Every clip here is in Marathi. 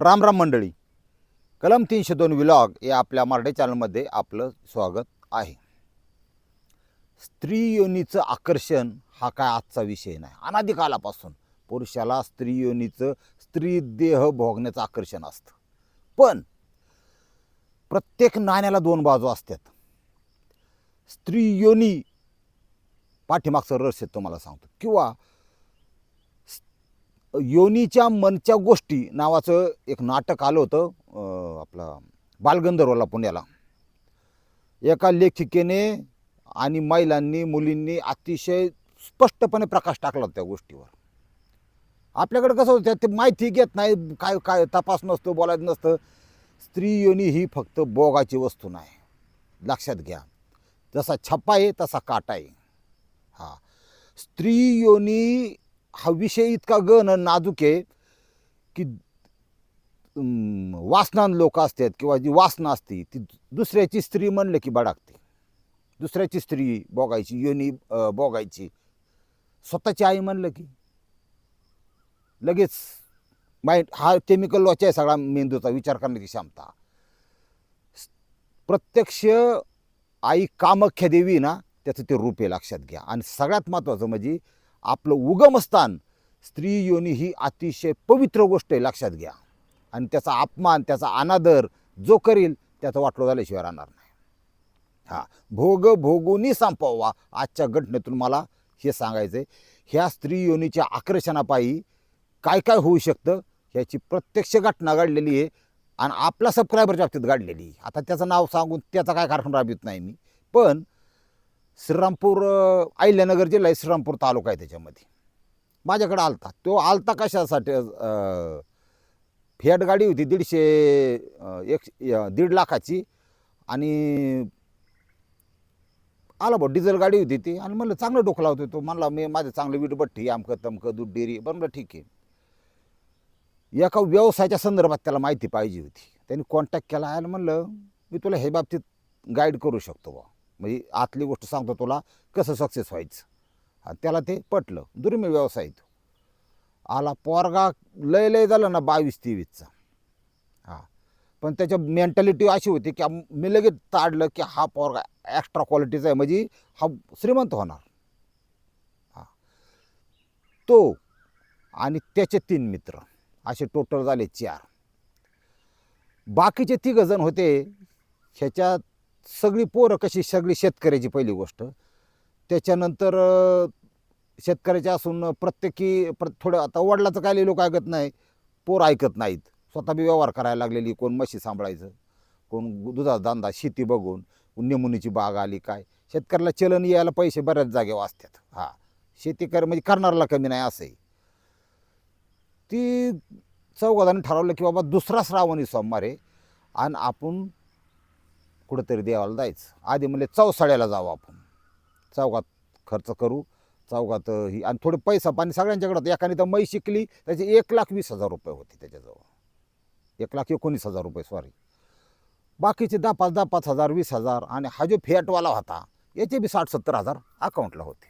राम राम मंडळी. कलम तीनशे दोन विलॉग या आपल्या मराठी चॅनलमध्ये आपलं स्वागत आहे. स्त्री योनीचं आकर्षण हा काय आजचा विषय नाही. अनादिकालापासून पुरुषाला स्त्री योनीचं स्त्री देह भोगण्याचं आकर्षण असतं. पण प्रत्येक नाण्याला दोन बाजू असतात. स्त्री योनी पाठीमागचं रहस्य तुम्हाला सांगतो. किंवा योनीच्या मनच्या गोष्टी नावाचं एक नाटक आलं होतं आपला बालगंधर्वला पुण्याला. एका लेखिकेने आणि महिलांनी मुलींनी अतिशय स्पष्टपणे प्रकाश टाकला होता त्या गोष्टीवर. आपल्याकडे कसं होतं ते माहिती घेत नाही काय काय तपास नसतो बोलायचं नसतं. स्त्री योनी ही फक्त बोगाची वस्तू नाही. लक्षात घ्या. जसा छप्पा आहे तसा काटा आहे. हा. स्त्री योनी हा विषय इतका गण नाजूक आहे की वासनान लोक असतात किंवा जी वासना असते ती दुसऱ्याची स्त्री म्हणलं की बडागते दुसऱ्याची स्त्री बोगायची योनी बोगायची स्वतःची आई म्हणलं की. लगेच माइंड हा केमिकल लॉच आहे सगळा मेंदूचा विचार करण्याची क्षमता. प्रत्यक्ष आई कामख्या देवी ना त्याचं ते रूप आहे लक्षात घ्या. आणि सगळ्यात महत्त्वाचं म्हणजे आपलं उगमस्थान स्त्री योनी ही अतिशय पवित्र गोष्ट आहे लक्षात घ्या. आणि त्याचा अपमान त्याचा अनादर जो करील त्याचं वाटलो झाल्याशिवाय राहणार नाही. हा भोग भोगूनी संपवा. आजच्या घटनेतून मला हे सांगायचं आहे ह्या स्त्री योनीच्या आकर्षणापायी काय काय होऊ शकतं ह्याची प्रत्यक्ष घटना घडलेली आहे आणि आपल्या सबस्क्रायबरच्या बाबतीत घडलेली आहे. आता त्याचं नाव सांगून त्याचा काय कारण राबवित नाही मी. पण श्रीरामपूर अहिल्यानगर जिल्हा आहे श्रीरामपूर तालुका आहे त्याच्यामध्ये. माझ्याकडे आलता. तो आलता कशासाठी? अं, फियाट गाडी होती दीडशे एक दीड लाखाची. आणि आला बा डिझेल गाडी होती ती. आणि म्हणलं चांगलं डोकं लावतो तो. म्हणला मी माझं चांगलं वीटभट्टी आमकं तमकं दूध डेअरी. बरं म्हणलं ठीक आहे. एका व्यवसायाच्या संदर्भात त्याला माहिती पाहिजे होती. त्यांनी कॉन्टॅक्ट केला आणि म्हणलं मी तुला हे बाबतीत गाईड करू शकतो बा म्हणजे आतली गोष्ट सांगतो तुला कसं सक्सेस व्हायचं. हा त्याला ते पटलं. दुर्मिळ व्यवसाय तो. आला पोरगा लय लय झालं ना बावीस तेवीसचा. हा. पण त्याच्या मेंटॅलिटी अशी होती की मी लगेच ताडलं की हा पोरगा एक्स्ट्रा क्वालिटीचा आहे म्हणजे हा श्रीमंत होणार. हां. तो आणि त्याचे तीन मित्र असे टोटल झाले चार. बाकीचे तिघ जण होते ह्याच्यात सगळी पोरं कशी सगळी शेतकऱ्याची पहिली गोष्ट. त्याच्यानंतर शेतकऱ्याच्या शेतकऱ्याचे असून प्रत्येकी प्र थोडं आता वडिलाचं काही लोक ऐकत नाही पोर ऐकत नाहीत. स्वतः बी व्यवहार करायला लागलेली कोण म्हशी सांभाळायचं कोण दुधाचा धंदा शेती बघून नेमुनीची बाग आली काय. शेतकऱ्याला चलन यायला पैसे बऱ्याच जागेवर वाचतात हां शेती कर म्हणजे करणाऱ्याला कमी नाही असंही. ती चौघांनी ठरवलं की बाबा दुसरा श्रावणी सोमवार आहे. आणि आपण कुठंतरी देवाला जायचं. आधी म्हणले चौसाळ्याला जाऊ आपण. चौकात खर्च करू. चौकात ही आणि थोडे पैसा पाणी सगळ्यांच्याकडं एकाने तर मै शिकली त्याचे एक लाख वीस हजार रुपये होते त्याच्याजवळ. एक लाख एकोणीस हजार रुपये सॉरी बाकीचे दहा पाच दहा पाच हजार वीस हजार आणि हा जो फेटवाला होता याचे बी साठ सत्तर हजार अकाउंटला होते.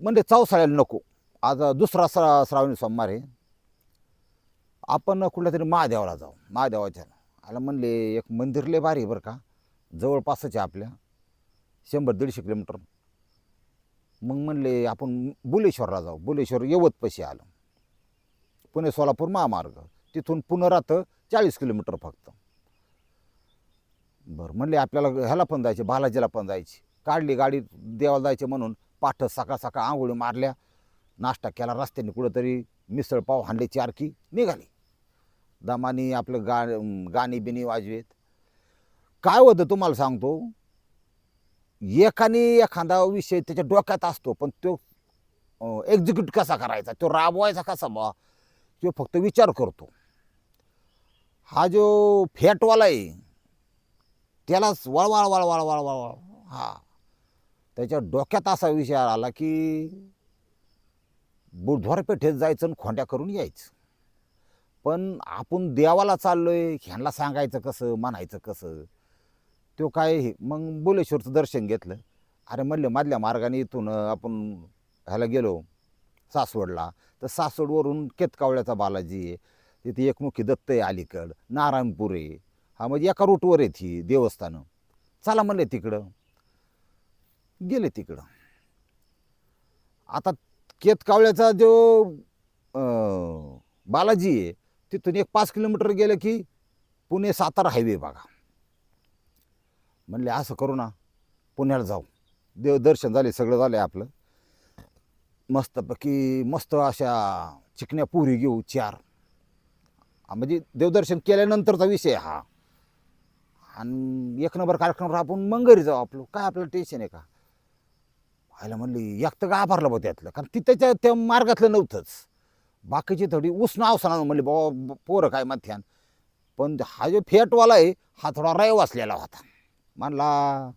म्हणजे चौसाळ्याला नको. आज दुसरा श्रा श्रावणी सोमवार आहे. आपण कुठल्या तरी महादेवाला जाऊ. महादेवाच्या आला म्हणले एक मंदिर लय भारी बरं का. जवळपासच आहे आपल्या. शंभर दीडशे किलोमीटर. मग म्हणले आपण बुलेश्वरला जाऊ. बुलेश्वर यवतपाशी आलं. पुणे सोलापूर महामार्ग. तिथून पुनरातं चाळीस किलोमीटर फक्त. बरं म्हणले आपल्याला ह्याला पण जायचे बालाजीला पण जायची. काढली गाडी देवाला जायचे म्हणून पाठ सकाळ सकाळ आंघोळी मारल्या. नाश्ता केला रस्त्याने कुठंतरी मिसळ पाव हांडे चारखी निघाली. दमानी आपलं गा गाणी बिणी वाजवेत. काय होतं तुम्हाला सांगतो? एकाने एखादा विषय त्याच्या डोक्यात असतो पण तो एक्झिक्यूट कसा करायचा? तो राबवायचा कसा बा तो फक्त विचार करतो. हा जो फॅटवाला आहे त्यालाच वळवाळ वळवाळ वळवाळ वळ हा. त्याच्या डोक्यात असा विषय आला की बुधवार पेठेत जायचं आणि खोंड्या करून यायचं. पण आपण देवाला चाललोय ह्यांना सांगायचं कसं म्हणायचं कसं? तो काय हे? मग बोलेश्वरचं दर्शन घेतलं. अरे म्हणलं मधल्या मार्गाने इथून आपण ह्याला गेलो सासवडला. तर सासवडवरून केतकावळ्याचा बालाजी आहे. तिथे एकमुखी दत्त आहे अलीकड. नारायणपूर आहे. हा म्हणजे एका रूटवर आहे ती देवस्थानं. चला म्हणले तिकडं. गेले तिकडं. आता केतकावळ्याचा जो बालाजी आहे तिथून एक पाच किलोमीटर गेलं की पुणे सातारा हायवे बघा. म्हणले असं करू ना पुण्याला जाऊ. देव दर्शन झाले सगळं झालं आपलं. मस्तपैकी मस्त अशा चिकण्या पुरी घेऊ चार. म्हणजे देवदर्शन केल्यानंतरचा विषय हा. आणि एक नंबर कार्यक्रम आपण मग घरी जाऊ आपलं. काय आपलं टेन्शन आहे का? व्हायला म्हणली एक तर गाभारलं बघ त्यातलं. कारण ती त्याच्या त्या मार्गातलं नव्हतंच. बाकीची थोडी उष्ण अवसरा म्हणले बाबा पोरं काय मध्यान पण हा जो फेटवाला आहे हा थोडा रय असलेला होता. म्हणला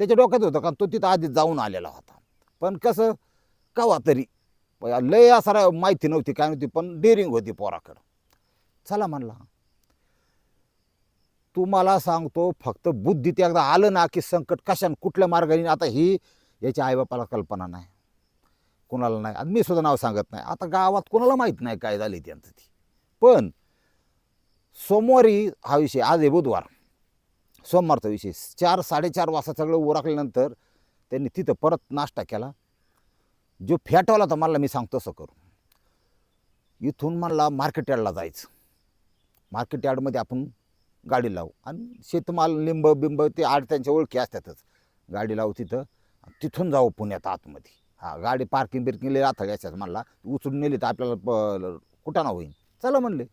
त्याच्या डोक्यात होतं कारण तो तिथं आधीच जाऊन आलेला होता. पण कसं कवा तरी. लय असा माहिती नव्हती काय नव्हती पण डेरिंग होती पोराकडं. चला म्हणला तुम्हाला सांगतो फक्त बुद्धी ते एकदा आलं ना की संकट कशाने कुठल्या मार्गाने आता ही याच्या आईबापाला कल्पना नाही. कोणाला नाही. आणि मी सुद्धा नाव सांगत नाही. आता गावात कोणाला माहीत नाही काय झाली त्यांचं ती. पण सोमवारी हा विषय आज आहे बुधवार. सोमवारचा विषय. चार साडेचार वाजता सगळं उरकल्यानंतर त्यांनी तिथं परत नाश्ता केला. जो फॅटवाला तर मला मी सांगतो तसं करू इथून मला मार्केट यार्डला जायचं. मार्केट यार्डमध्ये आपण गाडी लावू. आणि शेतमाल लिंब बिंब ते आड त्यांच्या ओळखी असतातच. गाडी लावू तिथं. तिथून जाऊ पुण्यात आतमध्ये. हा गाडी पार्किंग बिर्किंग लई राहता घ्यायच्याच म्हणला. उचलून नेली तर आपल्याला प कुठं ना होईन. चला म्हणले.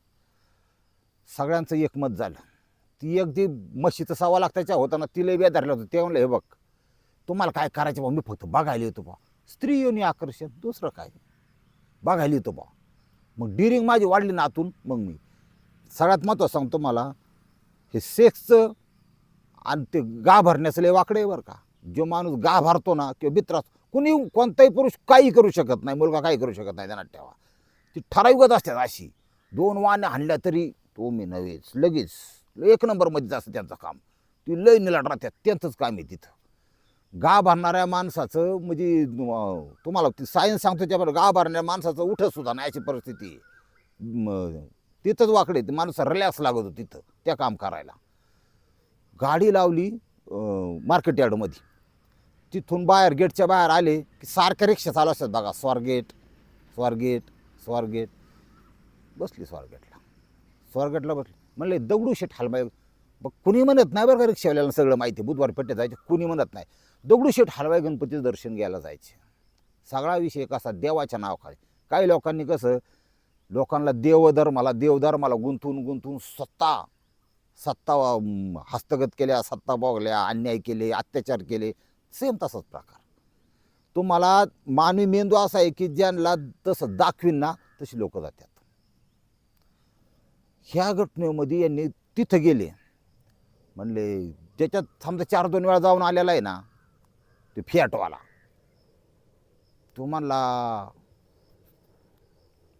सगळ्यांचं एकमत झालं. ती एक जी म्हशीचं सव्वा लाख त्याच्या होताना तिला होतं. ते म्हणलं हे बघ तुम्हाला काय करायचं बा मी फक्त बघायला येतो बा स्त्री योनी आकर्षण दुसरं काय? बघायला येतो बा मग डिरिंग माझी वाढली ना आतून मग मी. सगळ्यात महत्त्वाचं सांगतो मला हे सेक्सचं आणि ते गा भरण्याचं लय वाकडे बरं का. जो माणूस गा भरतो ना किंवा बित्रास कुणी कोणताही पुरुष काही करू शकत नाही मुलगा काही करू शकत नाही त्यांना ठेवा. ती ठराविकच असतात अशी. दोन वाण्या हाणल्या तरी तो मी नव्हेच लगेच. एक नंबरमध्ये असतं त्यांचं काम. ती लय निलाट राहतात त्यांचंच काम आहे तिथं. गा भरणाऱ्या माणसाचं म्हणजे तुम्हाला ती सायन्स सांगतो त्याबरोबर गा भरणाऱ्या माणसाचं उठत सुद्धा नाही अशी परिस्थिती. तिथंच वाकडे ते माणूस रिलॅक्स लागत होतं तिथं त्या काम करायला. गाडी लावली मार्केट यार्डमध्ये तिथून बाहेर गेटच्या बाहेर आले की सारख्या रिक्षा चालू असतात बघा. स्वारगेट स्वारगेट स्वारगेट बसली स्वारगेटला स्वारगेटला बसली. म्हणले दगडूशेठ हलवाई बघ कुणी म्हणत नाही बरं का रिक्षावाल्याला सगळं माहिती. बुधवार पेठे जायचे कुणी म्हणत नाही. दगडूशेठ हलवाई गणपतीचं दर्शन घ्यायला जायचे. सगळा विषय कसा? देवाच्या नावाखाली. काही लोकांनी कसं लोकांना देवधर्माला देवधर्माला गुंतून गुंतून सत्ता सत्ता हस्तगत केल्या सत्ता बोगल्या अन्याय केले अत्याचार केले. सेम तसाच प्रकार. तुम्हाला मानवी मेंदू असा आहे की ज्यांना तसं दाखवीन ना तशी लोक जातात ह्या घटनेमध्ये यांनी तिथं गेले. म्हणले ज्याच्यात समजा चार दोन वेळा जाऊन आलेला आहे ना ते फियाटवाला. तो म्हणला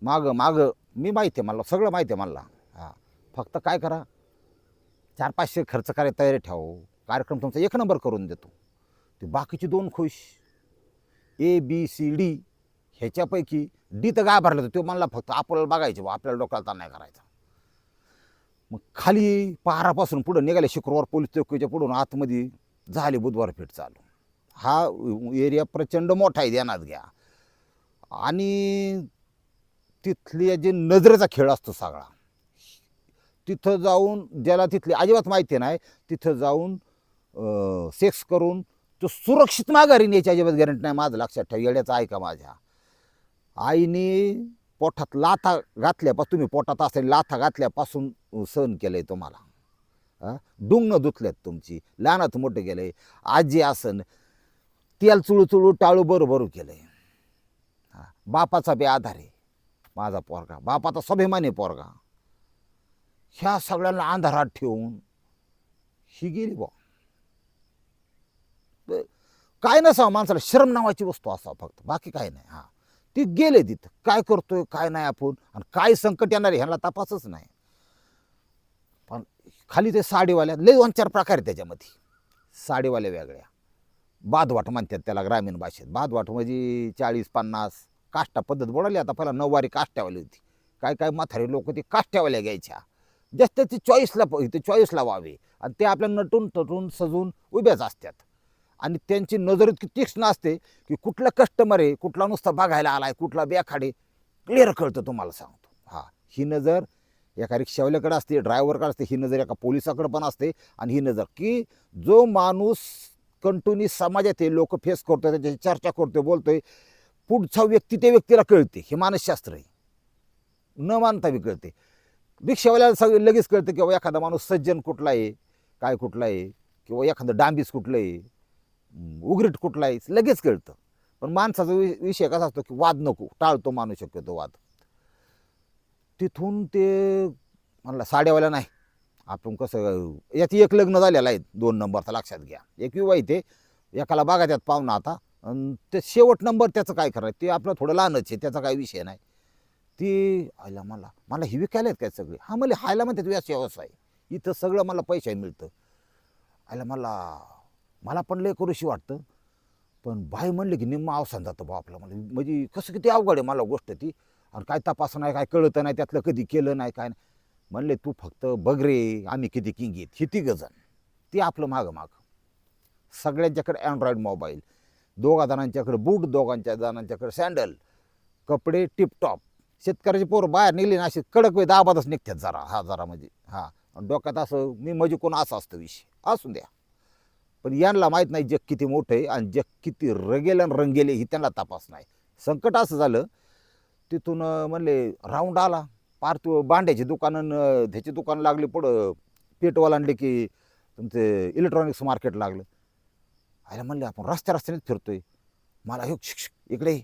मागं मागं मी माहिती आहे मला सगळं माहिती आहे मला. हां फक्त काय करा चार पाचशे खर्च करायला तयारी ठेवू हो. कार्यक्रम तुमचा एक नंबर करून देतो. ते बाकीचे दोन खुश. ए बी सी डी ह्याच्यापैकी डी तर काय भरलं तो म्हणला फक्त आपल्याला बघायचं बा आपल्याला डोक्याला ताण नाही करायचा. मग खाली पहारापासून पुढं निघाले शुक्रवार पोलीस चौकीच्या पुढून. आतमध्ये झाले बुधवार पेठ चालू. हा एरिया प्रचंड मोठा आहे ध्यानात घ्या. आणि तिथल्या जे नजरेचा खेळ असतो सगळा तिथं जाऊन ज्याला तिथली अजिबात माहिती नाही तिथं जाऊन सेक्स करून तो सुरक्षित माघारी न्यायची अजिबात गॅरंटी नाही. माझं लक्षात ठेव येड्याचं ऐका माझ्या. आईने पोटात लाथा घातल्यापासून तुम्ही पोटात असेल लाथा घातल्यापासून सहन केलंय तुम्हाला. डुंगणं धुतल्यात तुमची. लहानात मोठं केलंय. आजी आसन तेल चुळू चुळू टाळू बरोबरू केलंय. आहे बापाचा बी आधार आहे. माझा पोरगा. बापाचा स्वाभिमानी पोरगा. ह्या सगळ्यांना अंधारात ठेवून ही गेली बा काय नसावं माणसाला श्रम नावाची वस्तू असावं फक्त. बाकी काय नाही हा. ती गेले तिथं. काय करतोय काय नाही आपण. आणि काय संकट येणार आहे ह्याला तपासच नाही. पण खाली ते साडीवाल्या लय दोन चार प्रकार आहे त्याच्यामध्ये. साडीवाल्या वेगळ्या. बादवाट म्हणतात त्याला ग्रामीण भाषेत. बादवाट म्हणजे चाळीस पन्नास काष्टा पद्धत बोलाली आता पहिला नऊवारी काष्ट्यावाली होती. काय काय म्हातारे लोक ती काष्ट्यावाल्या घ्यायच्या. जास्त ती चॉईसला ते चॉईसला व्हावे. आणि ते आपल्या नटून तटून सजून उभ्याच असतात. आणि त्यांची नजर इतकी तीक्ष्ण असते की कुठला कस्टमर आहे कुठला नुसता बघायला आला आहे कुठला बॅखाडे क्लिअर कळतं तुम्हाला सांगतो. हा ही नजर एका रिक्षावाल्याकडे असते ड्रायव्हरकडे असते ही नजर एका पोलिसाकडे पण असते आणि ही नजर की जो माणूस कंटिन्यू समाजात हे लोक फेस करतोय त्याच्याशी चर्चा करतोय बोलतोय पुढचा व्यक्ती त्या व्यक्तीला कळते हे मानसशास्त्र आहे. न मानता बी कळते. रिक्षावाल्याला सगळं लगेच कळतं की एखादा माणूस सज्जन कुठला आहे काय कुठला आहे किंवा एखादं डांबीस कुठलं आहे अं, उघरीट कुठला आहे लगेच कळतं. पण माणसाचा वि- विषय कसा असतो की वाद नको टाळतो माणूस शक्यतो वाद. तिथून ते म्हणला साड्यावाला नाही. आपण कसं यात एक लग्न झालेलं आहे दोन नंबरचा लक्षात घ्या. एक विवाह ते एकाला बघा त्यात पाहुणा आता आणि ते शेवट नंबर त्याचं काय करायचं ते आपलं थोडं लहानच आहे त्याचा काही विषय नाही. ती आयला मला मला ही विकायला आहेत काय सगळे? हा मला हायला म्हणतात व्यास व्यवसाय. इथं सगळं मला पैसे मिळतं. आयला मला मला पण लय करूशी वाटतं. पण बाई म्हणले की निम्मा अवसान जातं बा आपलं मला म्हणजे कसं किती अवघड आहे मला गोष्ट ती. आणि काय तपास नाही काय कळतं नाही त्यातलं कधी केलं नाही काय नाही. म्हणले तू फक्त बघ रे आम्ही किती किंगीत ही ती गजन ती आपलं मागं माग. सगळ्यांच्याकडे अँड्रॉईड मोबाईल दोघा जणांच्याकडे बूट दोघांच्या जणांच्याकडे सँडल कपडे टिपटॉप शेतकऱ्याची पोरं बाहेर निघले ना अशी कडक वेळ दाबातच निघतात जरा. हा जरा म्हणजे. हां. आणि डोक्यात असं मी म्हणजे कोण असं असतं विषय. असू द्या. पण यांना माहीत नाही जग किती मोठं आहे आणि जग किती रगेल आणि रंगेले ही त्यांना तपास नाही. संकट असं झालं तिथून म्हणले राऊंड आला. पार तू भांड्याची दुकानं अं, दुकान लागली पुढं पेटवाला आणले की तुमचे इलेक्ट्रॉनिक्स मार्केट लागलं. आयला म्हणले आपण रस्त्या रस्त्यानेच फिरतोय. मला हे शिक इकडे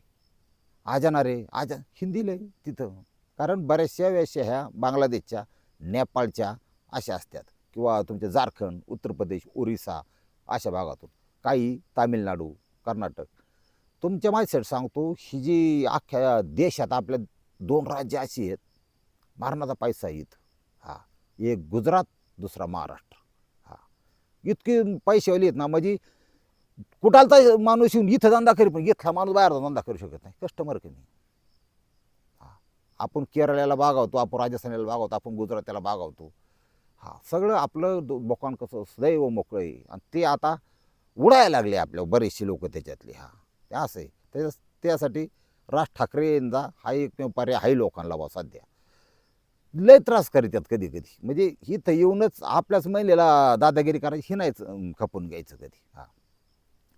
आजाना आज रे आज हिंदीला आहे तिथं. कारण बऱ्याचशा वेळेस ह्या बांगलादेशच्या नेपाळच्या अशा असतात. किंवा तुमचे झारखंड उत्तर प्रदेश ओरिसा अशा भागातून. काही तामिळनाडू कर्नाटक. तुमच्या माहितीसाठी सांगतो ही जी अख्ख्या देशात आपल्या दोन राज्य अशी आहेत मारणाचा पैसा येत हा एक गुजरात दुसरा महाराष्ट्र. हा. इतकी पैसेवाली आहेत ना म्हणजे कुठालता माणूस येऊन इथं धंदा करी पण इथला माणूस बाहेरचा धंदा करू शकत नाही. कस्टमर कमी आपण केरळ्याला बागावतो आपण राजस्थानला बागावतो आपण गुजरातला बागावतो हा सगळं आपलं दो- कसं सदैव मोकळं आहे. आणि ते आता उडायला लागले आपल्या बरेचसे लोक त्याच्यातले. हा ते असं आहे. त्याच्या त्यासाठी राज ठाकरे यांचा हा एक पर्याय आहे लोकांना बा सध्या. लय त्रास करतात कधी कधी. म्हणजे ही तर येऊनच आपल्याच महिलेला दादागिरी करायची हे नाहीच खपून घ्यायचं कधी. हा.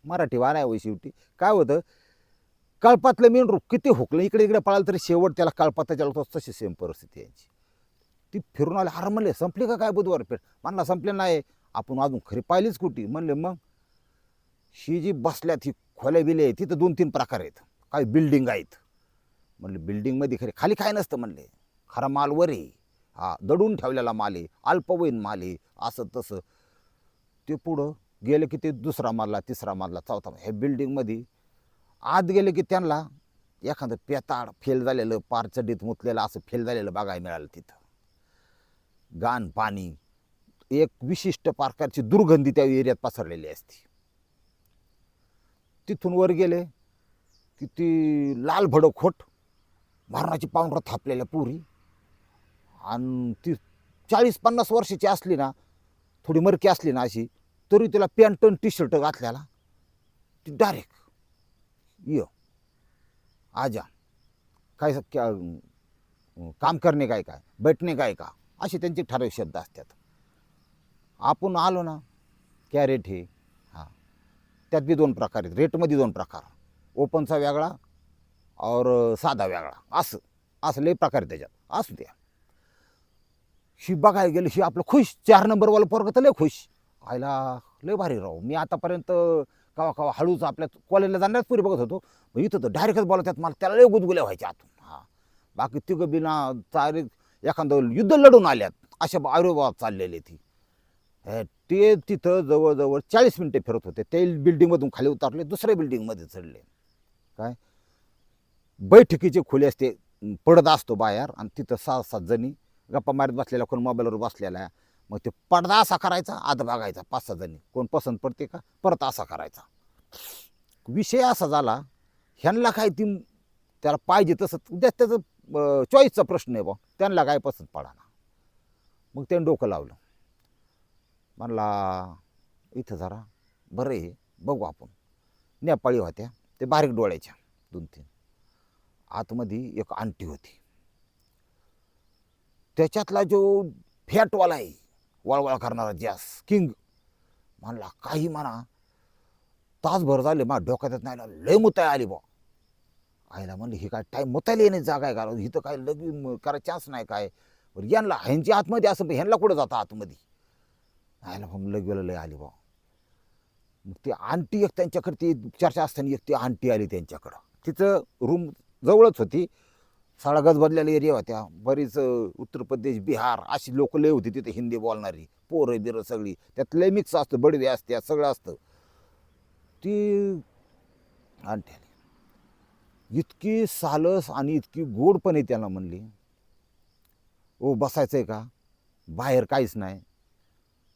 मराठी वारा आहे शेवटी. काय होतं? कळपातलं मेंढरू किती हुकलं इकडे इकडे पळालं तरी शेवट त्याला कळपाताच्या होतं तशी सेम परिस्थिती यांची. ती फिरून आले. अरे म्हणले संपली का काय बुधवार पेठ म्हणला संपले नाही. आपण अजून खरी पाहिलीच कुठे? म्हणले मग? ही जी बसल्यात ही खोल्या बिले आहे तिथं दोन तीन प्रकार आहेत. काही बिल्डिंग आहेत. म्हणले बिल्डिंगमध्ये खरे खाली काय नसतं म्हणले. खरा माल वर आहे. हा दडून ठेवलेला माल आहे. अल्पवयीन माल आहे. असं तसं. ते पुढं गेलं की ते दुसरा मारला तिसरा मारला चौथा हे बिल्डिंगमध्ये आत गेले की त्यांना एखादं पेताड फेल झालेलं पार मुतलेलं असं फेल झालेलं बघायला मिळालं तिथं. गाण पाणी एक विशिष्ट प्रकारची दुर्गंधी त्या एरियात पसरलेली असते. तिथून वर गेले की ती लाल भडक खोट मारणाची थापलेल्या पुरी. आणि ती चाळीस पन्नास वर्षाची असली ना थोडी मरकी असली ना अशी तरी तिला पॅन्ट टी शर्ट घातल्याला ती डायरेक्ट य. आजा काय स- क्या- काम करणे काय काय? बैठणे काय का? असे त्यांचे ठराविक शब्द असतात. आपण आलो ना कॅरेट हे? हां. त्यात बी दोन प्रकार आहेत. रेटमध्ये दोन प्रकार. ओपनचा वेगळा और साधा वेगळा. असं. असं लय प्रकार आहे त्याच्यात. असू द्या. शी बघायला गेलं शी आपलं खुश. चार नंबरवाला पोरग तर लय खुश. आयला लय भारी राहू मी आतापर्यंत कवा कवा हळूच आपल्या कॉलेजला जाणारच पुरी बघत होतो. मग इथं तर डायरेक्टच बोलतात मला त्याला लय गुदगुल्या व्हायच्या आतून. हां. बाकी तिघं बिना तारीख एखादं युद्ध लढून आल्यात अशा आयुर्वाद चाललेले ती. ते तिथं जवळजवळ चाळीस मिनटे फिरत होते. ते बिल्डिंगमधून खाली उतरले दुसऱ्या बिल्डिंगमध्ये चढले. काय? बैठकीचे खुले असते पडदा असतो बाहेर आणि तिथं सहा सात जणी गप्पा मारत बसलेल्या कोण मोबाईलवर बसलेला आहे मग ते पडदा असा करायचा आत बघायचा पाच सहा जणी. कोण पसंत पडते का? परत असा करायचा. विषय असा झाला ह्यांना काय ती त्याला पाहिजे तसं उद्या त्याचं चॉईसचा प्रश्न आहे बा. त्यांना काय पसंत पडा ना. मग त्याने डोकं लावलं. म्हणला इथं जरा बरं आहे बघू आपण. नेपाळी होत्या ते बारीक डोळ्याच्या दोन तीन. आतमध्ये एक आंटी होती. त्याच्यातला जो फॅटवाला आहे वळवळ करणारा जॅस किंग म्हणला काही म्हणा तासभर झाले मा डोक्यात नाही लय मुताय आली बा. आईला म्हणलं ही काय टाईम मोतायला येणे जागा आहे का इथं काय लगी करा चान्स नाही काय? बरं यांना ह्यांची आतमध्ये असं ह्यांना कुठं जातं आतमध्ये? आईला पण लगेला लय आली भाऊ. मग ती आंटी एक त्यांच्याकडे ती चर्चा असताना एक ती आंटी आली त्यांच्याकडं. तिचं रूम जवळच होती. साडा गजबदलेल्या एरिया होत्या. बरीच उत्तर प्रदेश बिहार अशी लोक लय होती तिथे हिंदी बोलणारी. पोरं बिरं सगळी. त्यात लय मिक्स असतं बडवे असते सगळं असतं. ती आंटी आली. इतकी सालस आणि इतकी गोडपणे त्याला म्हणली ओ बसायचं आहे का? बाहेर काहीच नाही.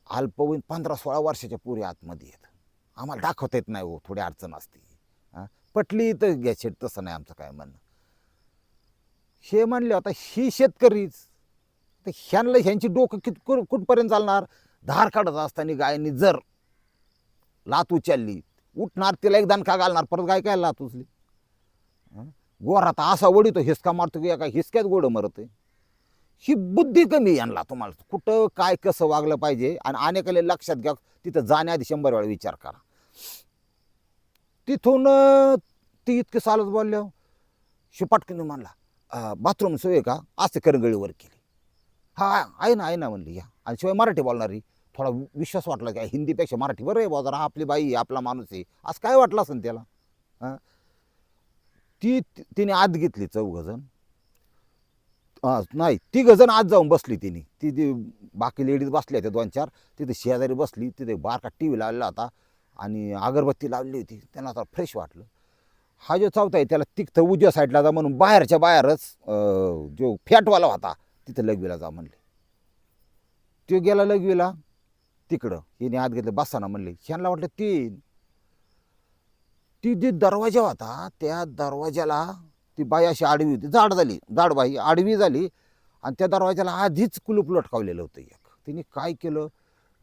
अल्पवयीन पंधरा सोळा वर्षाच्या पुरी आतमध्ये येत आम्हाला दाखवता येत नाही हो थोडी अडचण असते. हां? पटली तर घ्यायचे तसं नाही आमचं काय म्हणणं. हे म्हणले आता ही शेतकरीच तर ह्यांना ह्यांची डोकं कित कुठपर्यंत चालणार? धार काढत असताना गायनी जर लात उचलली उठणार तिला एक दणका घालणार परत गाय काय लात उचली? गोराता असा वडितो हिसका मारतो की एका हिसक्यात गोड मरत ही बुद्धी कमी आहे यांना तुम्हाला. कुठं काय कसं वागलं पाहिजे आणि अनेकाले लक्षात घ्या तिथं जाण्याआधी शंभर वेळा विचार करा. तिथून ती इतके चालत बोलल्या शिपाटकीने म्हणला बाथरूम सोय का? असं करंगळीवर केली. हा आहे ना आहे ना म्हणली या. आणि शिवाय मराठी बोलणारी थोडा विश्वास वाटला की हिंदीपेक्षा मराठी बरं आहे बुवा जरा आपली बाई आहे आपला माणूस आहे. असं काय वाटलं असेल त्याला? हां ती तिने आत घेतली चौघजण हां नाही ती गजन आत जाऊन बसली तिने. ती ती बाकी लेडीज बसल्या होत्या दोन चार तिथे शेजारी बसली तिथे बारका टी व्ही लावलेला होता आणि अगरबत्ती लावली होती. त्यांना आता फ्रेश वाटलं. हा जो चौथा आहे त्याला तिथं उजव्या साईडला जा म्हणून बाहेरच्या बाहेरच जो फॅटवाला होता तिथं लगवीला जा म्हणले. तो गेला लगवीला तिकडं. हिने आत घेतलं बसाना म्हणले. ह्यांना वाटलं तीन ती जी दरवाजा होता त्या दरवाजाला ती बाई अशी आडवी होती. जाड झाली जाड बाई. आडवी झाली आणि त्या दरवाजाला आधीच कुलूप लटकावलेलं होतं एक. तिने काय केलं?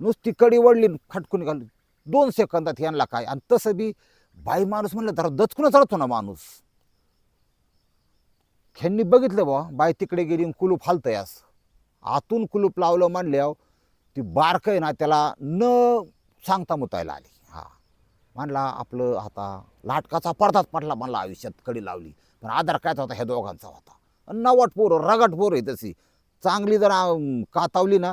नुसती कडी वडली खटकून घालून. दोन सेकंदात यांना काय? आणि तसं बी बाई माणूस म्हणलं तर दचकूनच राहतो ना माणूस. ह्यांनी बघितलं बा बाई तिकडे गेली आणि कुलूप हालतंय असं. आतून कुलूप लावलं म्हणल्यावर ती बारकं आहे ना त्याला न सांगता मुतायला आली. म्हणला आपलं आता लाटकाचा पडदाच पडला म्हणला आयुष्यात कडी लावली. पण आधार काय होता? ह्या दोघांचा होता. नवट नवाट रगट पोर आहे तशी. चांगली जर कातावली ना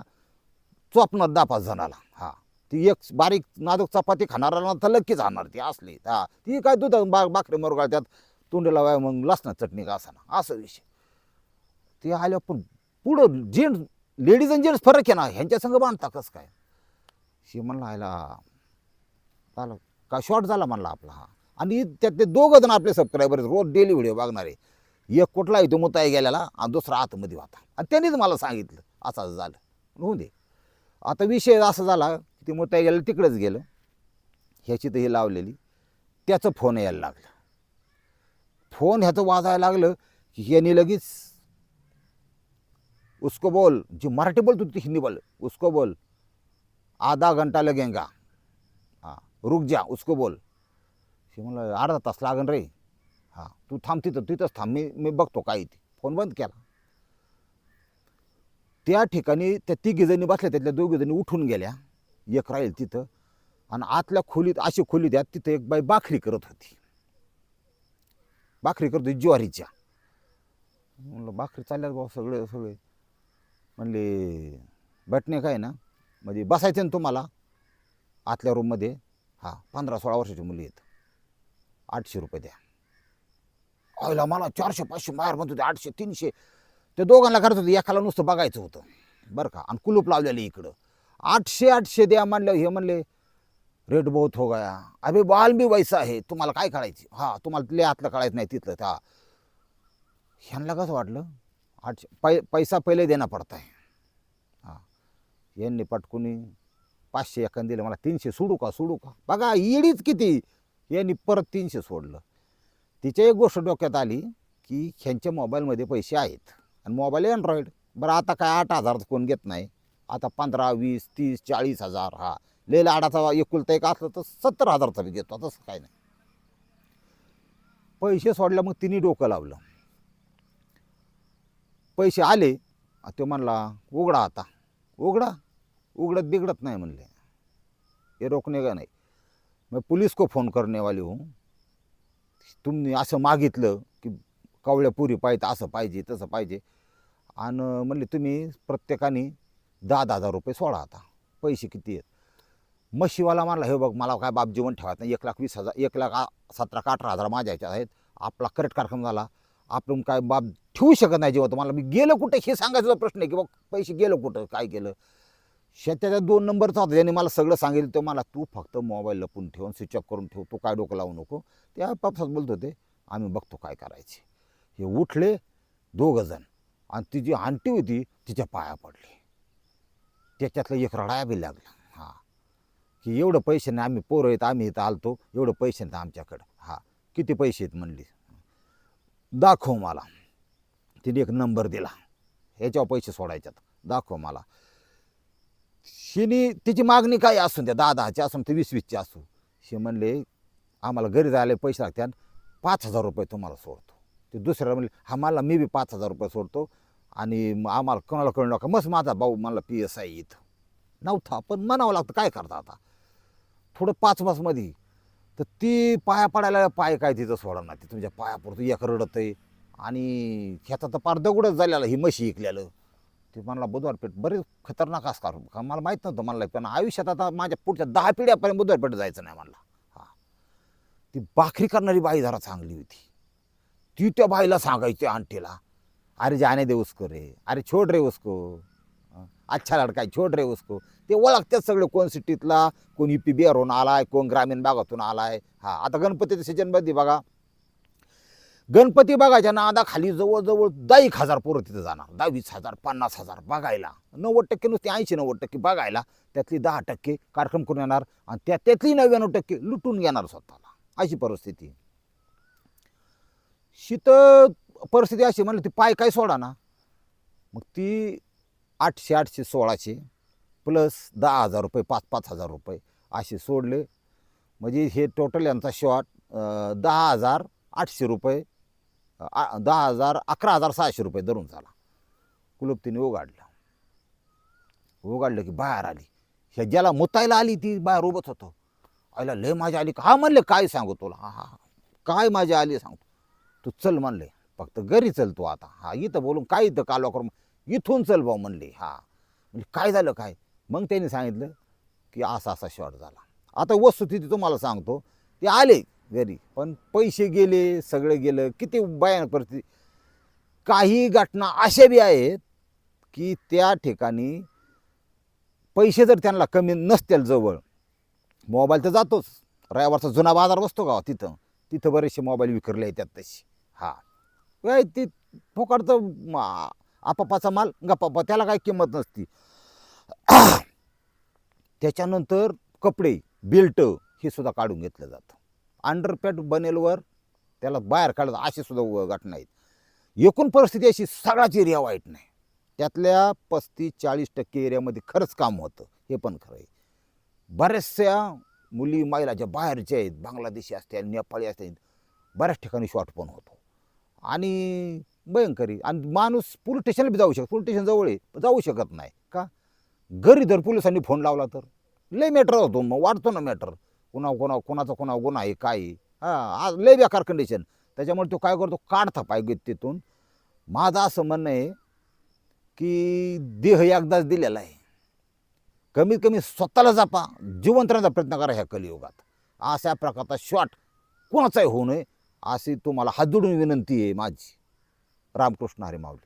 चोपणार दहा पाच जणाला हा. ती एक बारीक नाजूक चपाती खाणारा तर लक्कीच आणणार ती असली. हा. ती काय दूध बा बाकरे मरुगाळ त्यात तोंडीला वाय मग लसणा चटणी का असं विषय. ते आल्या पण पुढं जेंट्स लेडीज आणि जेंट्स फरक आहे ना? ह्यांच्या संग बांधता कसं काय? she म्हणला आयला चालव का शॉर्ट झाला म्हणला आपला हा. आणि त्यात ते दोघं जण आपले सबस्क्रायबर रोज डेली व्हिडिओ बघणारे. एक कुठला इथं तो मुताई गेलेला आणि दुसरा आतमध्ये होता. आणि त्यांनीच मला सांगितलं असं असं झालं. होऊ दे. आता विषय असा झाला की ते मुताई गेलं तिकडेच गेलं. ह्याची तर हे लावलेली. त्याचं फोन यायला लागलं. फोन ह्याचं वाजायला लागलं की याने लगेच उसको बोल. जी मराठी बोलतो ती हिंदी बोल. उसको बोल. आधा घंटा लगेगा. रुक जा उसको बोल. she म्हणलं अर्धा तास लागन रे. हां तू थांब तिथं तिथंच थांब मी मी बघतो काय ते. फोन बंद केला. त्या ठिकाणी त्या तिघीजणी बसल्या त्यातल्या दोघीजणी उठून गेल्या. एक राहील तिथं आणि आतल्या खोलीत अशी खोली द्या तिथं एक बाई बाखरी करत होती. बाखरी करत होती ज्वारीच्या. म्हणलं बाखरी चालल्यात भाऊ सगळे सगळे. म्हणले बटणे काय ना? म्हणजे बसायचं ना तुम्हाला. आतल्या रूममध्ये हां पंधरा सोळा वर्षाची मुली आहेत. आठशे रुपये द्या. आईला मला चारशे पाचशे बाहेर म्हणत होते आठशे तीनशे. ते दोघांना करत होते एकाला नुसतं बघायचं होतं. बरं का? आणि कुलूप लावलेलं इकडं. आठशे आठशे द्या म्हणलं हे म्हणले रेट बहुत हो गया. अरे बाल बी वैसा आहे. तुम्हाला काय कळायची हां तुम्हाला तिथले आतलं कळायचं नाही तिथलं. त्या ह्यांना कसं वाटलं? आठशे पै पैसा पहिले देणं पडत आहे हां. यांनी पटकुनी पाचशे एकाने दिलं मला तीनशे सोडू का सोडू का? बघा येडीच किती? यांनी परत तीनशे सोडलं. तिच्या एक गोष्ट डोक्यात आली की ह्यांच्या मोबाईलमध्ये पैसे आहेत आणि मोबाईल अँड्रॉईड बरं आता काय आठ हजार कोण घेत नाही? आता पंधरा वीस तीस चाळीस हजार हा. लय लाडाचा एकुलता एक असलं तर सत्तर हजारचा बी घेतो तसं काय नाही. पैसे सोडल्या मग तिने डोकं लावलं. पैसे आले तो म्हणला उघडा आता उघडा. उघडत बिघडत नाही म्हणले. हे रोखणे का नाही? मग पुलिस को फोन करने वाली हूँ. तुम्ही असं मागितलं की कवळ्या पुरी पाहिजे असं पाहिजे तसं पाहिजे. आणि म्हणले तुम्ही प्रत्येकाने दहा दहा हजार रुपये सोडा आता. पैसे किती आहेत? मशीवाला म्हणला हे बघ मला काय बाप जीवन ठेवायचं नाही. एक लाख वीस हजार एक लाख आ- सतरा का अठरा हजार माझ्या ह्याच्यात आहेत. आपला करेक्ट कार्यक्रम झाला. आपण काय बाप ठेवू शकत नाही जेव्हा मला मी गेलं कुठे? हे सांगायचा प्रश्न आहे की बघ पैसे गेलं कुठं? काय केलं? शेताच्या दोन नंबरचा होता. ज्याने मला सगळं सांगितलं तर मला तू फक्त मोबाईल लपून ठेवून स्विच ऑफ करून ठेव. तू काय डोकं लावू नको. ते पापसात बोलत होते आम्ही बघतो काय करायचे. हे उठले दोघं जण आणि ती जी आंटी होती तिच्या पाया पडली. त्याच्यातलं एक रडाया बी लागला. हां. की एवढं पैसे नाही आम्ही पोरं आहेत आम्ही इथं आलतो. एवढं पैसे नाही आमच्याकडं. हां. किती पैसे आहेत म्हणली. दाखव मला. तिने एक नंबर दिला. ह्याच्यावर पैसे सोडायच्यात. दाखव मला. शिनी तिची मागणी काय असून त्या दहा दहाची असून ते वीस वीसची असू शे म्हणले आम्हाला घरी जायला पैसे लागतात पाच हजार रुपये तुम्हाला सोडतो. ते दुसऱ्याला म्हणले हा मला मी बी पाच हजार रुपये सोडतो आणि मग आम्हाला कोणाला कळू नका. मस्त माझा भाऊ मला पी एस आय इथं. नव्हता पण म्हणावं लागतं काय करता आता? थोडं पाच मासमध्ये तर ती पाया पडायला पाय काय तिथं सोडा ना ती तुमच्या पायापुरतं एक रडत आहे आणि ह्याचा तर पार दगडच झालेला ही म्हशी इकल्यालं ते मला बुधवारपेठ बरेच खतरनाक असकार का मला माहीत नव्हतं मला पण आयुष्यात आता माझ्या पुढच्या दहा पिढ्यापर्यंत बुधवार पेठ जायचं नाही मला. हा. ती भाकरी करणारी बाई जरा चांगली होती. ती त्या बाईला सांगायची आंटीला अरे जाने दे उसको रे. अरे छोड रे उसको. अच्छा लडका आहे, छोड रे उसको. ते ओळखतात सगळे कोण सिटीतला कोण यू पी बिहारहून आलाय कोण ग्रामीण भागातून आलाय. हा. आता गणपतीचं सीजनमध्ये बघा. गणपती बघायच्या नादाखाली जवळजवळ दहा एक हजार पोरं तिथं जाणार. दहा वीस हजार पन्नास हजार बघायला. नव्वद टक्के नुसते ऐंशी नव्वद टक्के बघायला. त्यातली दहा टक्के कार्यक्रम करून येणार आणि त्या त्यातली नव्याण्णव टक्के लुटून घेणार स्वतःला. अशी परिस्थिती. शीत परिस्थिती अशी म्हणलं ती पाय काय सोडा ना. मग ती आठशे आठशे सोळाशे प्लस दहा हजार रुपये पाच पाच हजार रुपये असे सोडले. म्हणजे हे टोटल यांचा शॉट दहा हजार आठशे रुपये आ- दहा हजार अकरा हजार सहाशे रुपये धरून झाला. कुलूप तिने उघडलं की बाहेर आली. ह्या ज्याला मुतायला आली ती बाहेर उभत होतो. आईला लय माझ्या आली. का हा म्हणले काय सांगू तुला? हा हा हा. काय माझ्या आली सांगतो तू? चल म्हणले. फक्त घरी चल तू आता. हा इथं बोलून काय इथं कालवा करून इथून चल भाऊ म्हणले. हा. म्हणजे काय झालं काय? मग त्यांनी सांगितलं की असा असा शॉट झाला. आता वस्तुस्थिती तुम्हाला सांगतो. ते आले. घरी. पण पैसे गेले सगळं गेलं. किती भयानक परिस्थिती. काही घटना अशा बी आहेत की त्या ठिकाणी पैसे जर त्यांना कमी नसतील जवळ मोबाईल तर जातोच. रविवारचा जुना बाजार बसतो का हो तिथं? तिथं बरेचसे मोबाईल विकरले त्यात तशी हा. काय ती फुकटचं आपापाचा माल गप्पा त्याला काय किंमत नसती. त्याच्यानंतर कपडे बेल्ट हे सुद्धा काढून घेतलं जातं. अंडरपॅट बनेलवर त्याला बाहेर काढत असेसुद्धा व- घटना आहेत. एकूण परिस्थिती अशी सगळाच एरिया वाईट नाही. त्यातल्या पस्तीस चाळीस टक्के एरियामध्ये खरंच काम होतं हे पण खरं आहे. बऱ्याचशा मुली महिला ज्या बाहेरच्या आहेत बांगलादेशी असतील नेपाळी असतील बऱ्याच ठिकाणी शॉट पण होतो. आणि भयंकरी आणि माणूस पोलीस स्टेशनला बी जाऊ शकतो. पोलीस स्टेशन जवळ आहे जाऊ शकत नाही. का? घरी जर पोलिसांनी फोन लावला तर. लय मॅटर होतो. मग वाढतो ना मॅटर कुणा कोणा कोणाचा कोणा गुन्हा आहे काय आहे. हां आज लय बेकार कंडिशन त्याच्यामुळे तो काय करतो? काढता पाहिजे तिथून माझं असं म्हणणं आहे की देह एकदाच दिलेला आहे. कमीत कमी स्वतःला जपा जिवंत राहण्याचा प्रयत्न करा ह्या कलियुगात. अशा प्रकारचा शॉट कोणाचाही होऊ नये अशी तुम्हाला हात जोडून विनंती आहे माझी. रामकृष्ण हरी माऊली.